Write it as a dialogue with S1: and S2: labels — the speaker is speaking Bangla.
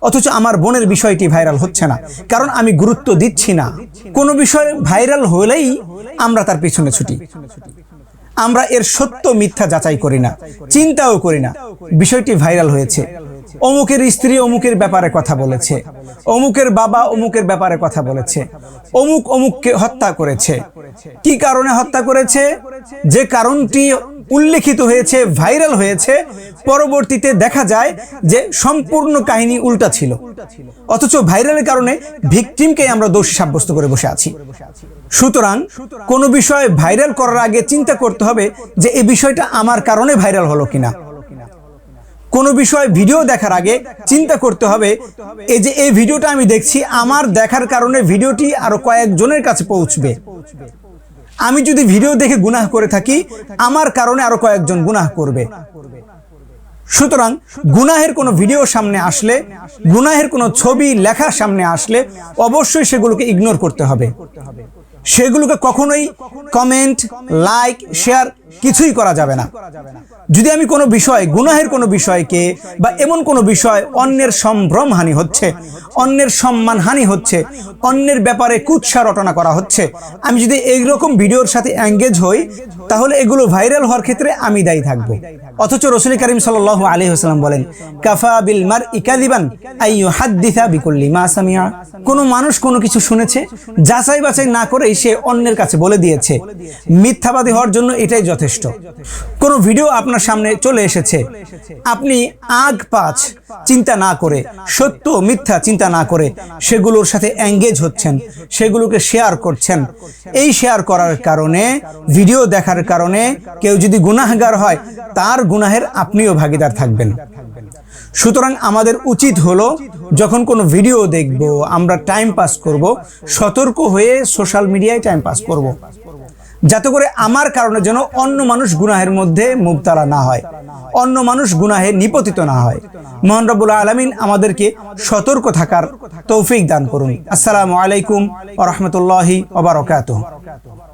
S1: অথচ আমার বোনের বিষয়টি ভাইরাল হচ্ছে না। কারণ আমি গুরুত্ব দিচ্ছি না। কোনো বিষয় ভাইরাল হলেই আমরা তার পিছনে ছুটি। আমরা এর সত্য মিথ্যা যাচাই করি না, চিন্তাও করি না। বিষয়টি ভাইরাল হয়েছে। অমুকের স্ত্রী অমুকের ব্যাপারে কথা বলেছে। অমুকের বাবা অমুকের ব্যাপারে কথা বলেছে। অমুক অমুককে হত্যা করেছে। কি কারণে হত্যা করেছে? যে কারণটি উল্লেখিত হয়েছে, ভাইরাল হয়েছে। পরবর্তীতে দেখা যায় যে সম্পূর্ণ কাহিনী উল্টা ছিল। অথচ ভাইরালের কারণে ভিকটিমকে আমরা দোষী সাব্যস্ত করে বসে আছি। সুতরাং কোনো বিষয় ভাইরাল করার আগে চিন্তা করতে হবে যে এই বিষয়টা আমার কারণে ভাইরাল হলো কিনা। কোনো বিষয় ভিডিও দেখার আগে চিন্তা করতে হবে, এই যে এই ভিডিওটা আমি দেখছি, আমার দেখার কারণে ভিডিওটি আরও কয়েকজনের কাছে পৌঁছবে। আমি যদি ভিডিও দেখে গুনাহ করে থাকি, আমার কারণে আরও কয়েকজন গুনাহ করবে। সুতরাং গুনাহের কোনো ভিডিও সামনে আসলে, গুনাহের কোনো ছবি, লেখা সামনে আসলে অবশ্যই সেগুলোকে ইগনোর করতে হবে। সেগুলোকে কখনোই কমেন্ট লাইক শেয়ার কিছুই করা যাবে না। যদি আমি কোনো বিষয়, গুনাহের কোনো বিষয়কে বা এমন কোনো বিষয়, অন্যের সম্ভ্রম হানি হচ্ছে, অন্যের সম্মান হানি হচ্ছে, অন্যের ব্যাপারে কুৎসা রটনা করা হচ্ছে, আমি যদি এইরকম ভিডিওর সাথে এঙ্গেজ হই, তাহলে এগুলো ভাইরাল হওয়ার ক্ষেত্রে আমি দায়ী থাকব। অথচ রসুল করিম সাল আলী হাসলাম বলেন, কাফা বিল মার ইকাদিবান সামিয়া। কোনো মানুষ কোনো কিছু শুনেছে যাচাই বাছাই না করে সে অন্যের কাছে বলে দিয়েছে। মিথ্যাবাদী হওয়ার জন্য এটাই যথেষ্ট। কোনো ভিডিও আপনার সামনে চলে এসেছে। আপনি আগ পাঁচ চিন্তা না করে, সত্য মিথ্যা চিন্তা না করে সেগুলোর সাথে এঙ্গেজ হচ্ছেন, সেগুলোকে শেয়ার করছেন। এই শেয়ার করার কারণে ভিডিও দেখার কারণে কেউ যদি গুনাহগার হয়, তার গুনাহের আপনিও ভাগিদার থাকবেন। সুতরাং আমাদের উচিত হলো, যখন কোনো ভিডিও দেখব, আমরা টাইম পাস করব, সতর্ক হয়ে সোশ্যাল মিডিয়ায় টাইম পাস করব। যাতে করে আমার কারণে যেন অন্য মানুষ গুনাহের মধ্যে মুবতালা না হয়, অন্য মানুষ গুনাহে নিপতিত না হয়। মোহন রবুল আলমিন আমাদেরকে সতর্ক থাকার তৌফিক দান করুন। আসসালামু আলাইকুম ওরহমতুল্লাহি ওবরকাত